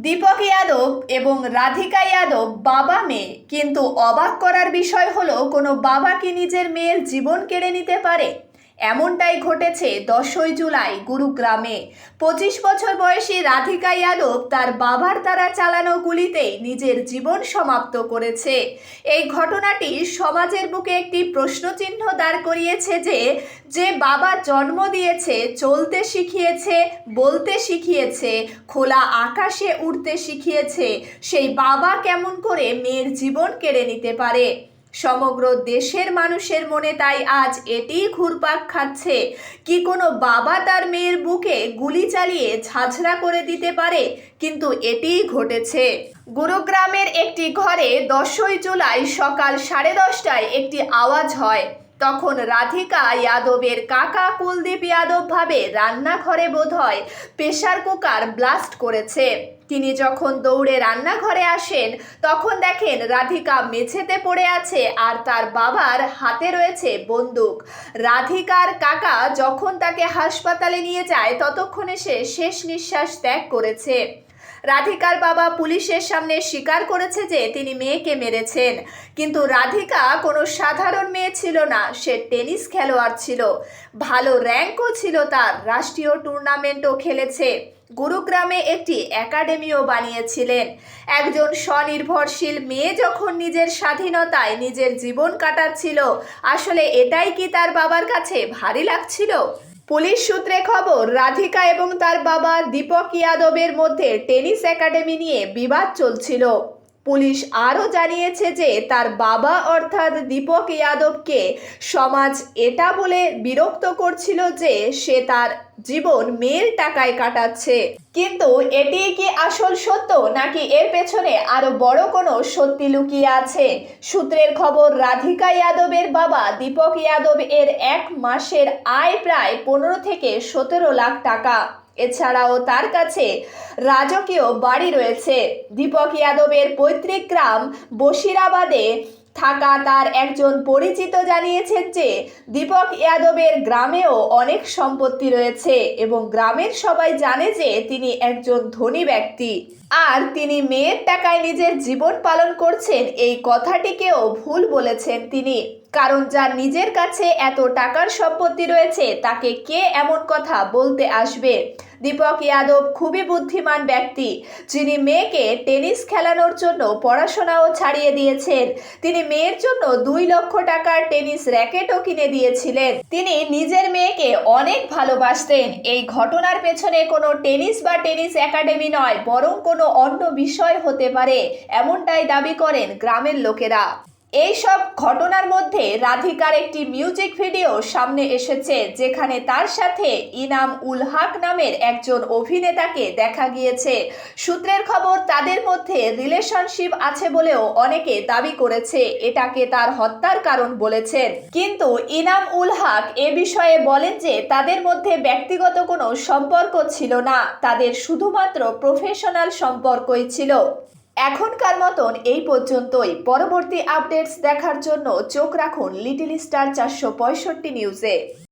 দীপক ইয়াদব এবং রাধিকা যাদব বাবা মেয়ে। কিন্তু অবাক করার বিষয় হলো, কোনো বাবা কি নিজের মেয়ের জীবন কেড়ে নিতে পারে? এমনটাই ঘটেছে দশই জুলাই গুরুগ্রামে। পঁচিশ বছর বয়সী রাধিকা যাদব তার বাবার দ্বারা চালানো গুলিতেই নিজের জীবন সমাপ্ত করেছে। এই ঘটনাটি সমাজের বুকে একটি প্রশ্নচিহ্ন দাঁড় করিয়েছে যে যে বাবা জন্ম দিয়েছে, চলতে শিখিয়েছে, বলতে শিখিয়েছে, খোলা আকাশে উড়তে শিখিয়েছে, সেই বাবা কেমন করে মেয়ের জীবন কেড়ে নিতে পারে? সমগ্র দেশের মানুষের মনে তাই আজ এটি ঘুরপাক খাচ্ছে। কি কোনো বাবা তার মেয়ের বুকে গুলি চালিয়ে ঝাঁঝরা করে দিতে পারে, কিন্তু এটি ঘটেছে। গুরুগ্রামের একটি ঘরে দশই জুলাই সকাল সাড়ে দশটায় একটি আওয়াজ হয়। তখন রাধিকা যাদবের কাকা কুলদীপ যাদব ভাবে রান্নাঘরে বোধহয় প্রেশার কুকার ব্লাস্ট করেছে। তিনি যখন দৌড়ে রান্নাঘরে আসেন, তখন দেখেন রাধিকা মেঝেতে পড়ে আছে আর তার বাবার হাতে রয়েছে বন্দুক। রাধিকার কাকা যখন তাকে হাসপাতালে নিয়ে যায়, ততক্ষণে সে শেষ নিঃশ্বাস ত্যাগ করেছে। রাধিকার বাবা পুলিশের সামনে স্বীকার করেছে যে তিনি মেয়েকে মেরেছেন। কিন্তু রাধিকা কোনো সাধারণ মেয়ে ছিল না, সে টেনিস খেলোয়াড় ছিল। ভালো র্যাঙ্কও ছিল তার, রাষ্ট্রীয় টুর্নামেন্টও খেলেছে। গুরুগ্রামে একটি একাডেমিও বানিয়েছিলেন। একজন স্বনির্ভরশীল মেয়ে যখন নিজের স্বাধীনতায় নিজের জীবন কাটাচ্ছিল, আসলে এটাই কি তার বাবার কাছে ভারী লাগছিল? পুলিশ সূত্রে খবর, রাধিকা এবং তার বাবা দীপক ইয়াদবের মধ্যে টেনিস একাডেমি নিয়ে বিবাদ চলছিল। পুলিশ আরও জানিয়েছে যে তার বাবা অর্থাৎ দীপক যাদবকে সমাজ এটা বলে বিরক্ত করছিল যে সে তার জীবন মেয়ের টাকায় কাটাচ্ছে। কিন্তু এটি কি আসল সত্য নাকি এর পেছনে আরও বড় কোনো সত্যি লুকিয়ে আছে? সূত্রের খবর, রাধিকা যাদবের বাবা দীপক যাদব এর এক মাসের আয় প্রায় পনেরো থেকে সতেরো লাখ টাকা। এছাড়াও তার কাছে রাজকীয় বাড়ি রয়েছে। দীপক যাদবের পৈতৃক গ্রাম বশিরাবাদে থাকা তার একজন পরিচিত জানিয়েছেন যে, দীপক যাদবের গ্রামেও অনেক সম্পত্তি রয়েছে এবং গ্রামের সবাই জানে যে তিনি একজন ধনী ব্যক্তি। আর তিনি মেয়ের টাকায় নিজের জীবন পালন করছেন এই কথাটিকেও ভুল বলেছেন তিনি। কারণ যার নিজের কাছে এত টাকার সম্পত্তি রয়েছে, তাকে কে এমন কথা বলতে আসবে? দীপক যাদব খুবই বুদ্ধিমান ব্যক্তি, যিনি মেয়েকে টেনিস খেলানোর জন্য পড়াশোনাও ছাড়িয়ে দিয়েছেন। তিনি মেয়ের জন্য দুই লক্ষ টাকার টেনিস র্যাকেটও কিনে দিয়েছিলেন। তিনি নিজের মেয়েকে অনেক ভালোবাসতেন। এই ঘটনার পেছনে কোনো টেনিস বা টেনিস একাডেমি নয়, বরং কোনো অন্য বিষয় হতে পারে, এমনটাই দাবি করেন গ্রামের লোকেরা। এই সব ঘটনার মধ্যে রাধিকার একটি মিউজিক ভিডিও সামনে এসেছে, যেখানে তার সাথে ইনাম উল হক নামের একজন অভিনেতাকে দেখা গিয়েছে। সূত্রের খবর, তাদের মধ্যে রিলেশনশিপ আছে বলেও অনেকে দাবি করেছে, এটাকে তার হত্যার কারণ বলেছেন। কিন্তু ইনাম উল হক এ বিষয়ে বলেন যে, তাদের মধ্যে ব্যক্তিগত কোনো সম্পর্ক ছিল না, তাদের শুধুমাত্র প্রফেশনাল সম্পর্কই ছিল। এখনকার মতন এই পর্যন্তই। পরবর্তী আপডেটস দেখার জন্য চোখ রাখুন লিটিল স্টার চারশো পঁয়ষট্টি নিউজে।